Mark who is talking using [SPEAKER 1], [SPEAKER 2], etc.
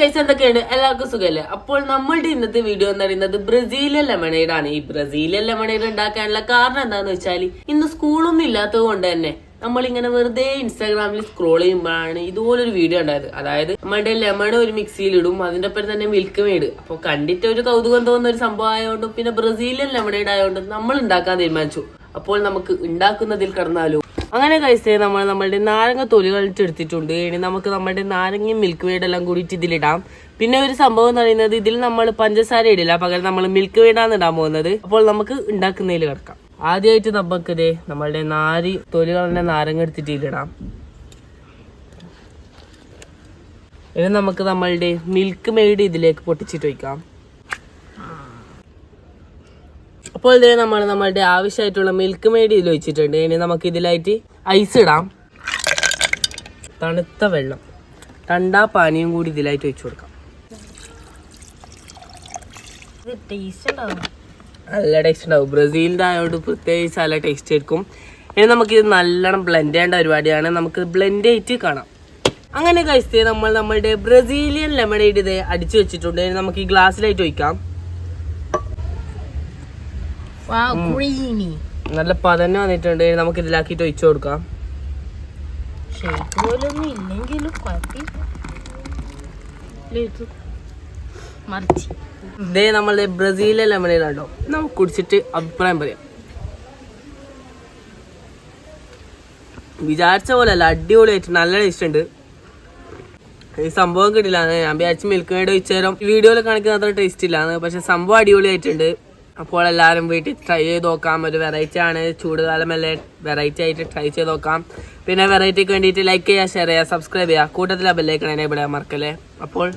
[SPEAKER 1] Guys എന്തൊക്കെയാണ് എല്ലാവർക്കും സുഖമല്ലേ അപ്പോൾ നമ്മളുടെ ഇന്നത്തെ വീഡിയോ എന്ന് പറയുന്നത് ബ്രസീലിയൻ ലെമണേഡ് ആണ്. ഈ ബ്രസീലിയൻ ലെമണേഡ് ഉണ്ടാക്കാനുള്ള കാരണം എന്താന്ന് വെച്ചാൽ ഇന്ന് സ്കൂളൊന്നും ഇല്ലാത്തത് കൊണ്ട് തന്നെ നമ്മളിങ്ങനെ വെറുതെ ഇൻസ്റ്റാഗ്രാമിൽ സ്ക്രോൾ ചെയ്യുമ്പോഴാണ് ഇതുപോലൊരു വീഡിയോ ഉണ്ടായത്. അതായത് നമ്മളുടെ ലെമൺ ഒരു മിക്സിയിൽ ഇടും അതിന്റെ ഒപ്പം തന്നെ മിൽക്ക് മേഡ് അപ്പോൾ കണ്ടിട്ട് ഒരു കൗതുകം തോന്നുന്ന ഒരു സംഭവം ആയതുകൊണ്ടും പിന്നെ ബ്രസീലിയൻ ലെമണേഡ് ആയതുകൊണ്ടും നമ്മൾ ഉണ്ടാക്കാൻ തീരുമാനിച്ചു. അപ്പോൾ നമുക്ക് ഉണ്ടാക്കുന്നതിൽ കടന്നാലോ? അങ്ങനെ കഴിച്ച് നമ്മൾ നമ്മളുടെ നാരങ്ങ തൊലി എടുത്തിട്ടുണ്ട്. ഇനി നമുക്ക് നമ്മുടെ നാരങ്ങയും മിൽക്ക് മെയ്ഡ് എല്ലാം കൂടിയിട്ട് ഇതിലിടാം. പിന്നെ ഒരു സംഭവം എന്ന് പറയുന്നത് ഇതിൽ നമ്മൾ പഞ്ചസാര ഇടില്ല. പകരം നമ്മൾ മിൽക്ക് മെയ്ഡാണ് ഇടാൻ പോകുന്നത്. അപ്പോൾ നമുക്ക് ഉണ്ടാക്കുന്നതിൽ കിടക്കാം. ആദ്യമായിട്ട് നമുക്ക് ഇതേ നമ്മളുടെ നാരി തൊലി കളഞ്ഞ നാരങ്ങ എടുത്തിട്ട് ഇതിലിടാം. ഇനി നമുക്ക് നമ്മളുടെ മിൽക്ക് മെയ്ഡ് ഇതിലേക്ക് പൊട്ടിച്ചിട്ട് വയ്ക്കാം അപ്പോൾ ഇതേ നമ്മൾ നമ്മളുടെ ആവശ്യമായിട്ടുള്ള മിൽക്ക് മേഡ് ഇതിൽ വെച്ചിട്ടുണ്ട്. ഇനി നമുക്ക് ഇതിലായിട്ട് ഐസ് ഇടാം. തണുത്ത വെള്ളം. രണ്ടാ പാനിയും കൂടി ഇതിലായിട്ട് വെച്ച് കൊടുക്കാം. നല്ല ടേസ്റ്റ് ഉണ്ടാവും. ബ്രസീലിന്റെ ആയതുകൊണ്ട് പ്രത്യേകിച്ച് നല്ല ടേസ്റ്റ് ആയിരിക്കും. ഇനി നമുക്കിത് ഇത് നല്ലോണം ബ്ലെൻഡ് ചെയ്യേണ്ട പരിപാടിയാണ്. നമുക്ക് ബ്ലെൻഡ് ആയിട്ട് കാണാം. അങ്ങനെ കഴിച്ചത് നമ്മൾ നമ്മളുടെ ബ്രസീലിയൻ ലെമണേഡ് ഇത് അടിച്ചു വെച്ചിട്ടുണ്ട്. ഇനി നമുക്ക് ഈ ഗ്ലാസ്സിലായിട്ട് ഒഴിക്കാം. നല്ല പതന്നെ വന്നിട്ടുണ്ട്. നമുക്ക് ഇതിലാക്കിട്ട് ഒഴിച്ചു കൊടുക്കാം. ഇതേ നമ്മളെ ബ്രസീലിലെ ലെമണേഡ് ആണോ നമുക്ക് കുടിച്ചിട്ട് അഭിപ്രായം പറയാം. വിചാരിച്ച പോലെ അല്ല അടിപൊളിയായിട്ട് നല്ല ടേസ്റ്റ് ഉണ്ട്. ഈ സംഭവം കിട്ടില്ല. ഞാൻ വിചാരിച്ച മിൽക്ക് മേഡ് വെച്ചേരം വീഡിയോയിൽ കാണിക്കുന്ന അത്ര ടേസ്റ്റ് ഇല്ലാന്ന് പക്ഷെ സംഭവം അടിപൊളിയായിട്ടുണ്ട്. അപ്പോൾ എല്ലാവരും വീട്ടിൽ ട്രൈ ചെയ്ത് നോക്കാം. ഒരു വെറൈറ്റി ആണ്. ചൂടുകാലമല്ലേ വെറൈറ്റി ആയിട്ട് ട്രൈ ചെയ്ത് നോക്കാം. പിന്നെ വെറൈറ്റിക്ക് വേണ്ടിയിട്ട് ലൈക്ക് ചെയ്യുക ഷെയർ ചെയ്യുക സബ്സ്ക്രൈബ് ചെയ്യുക. കൂട്ടത്തിൽ ബെല്ലേക്കണേനെ ഇവിടെ മറക്കല്ലേ? അപ്പോൾ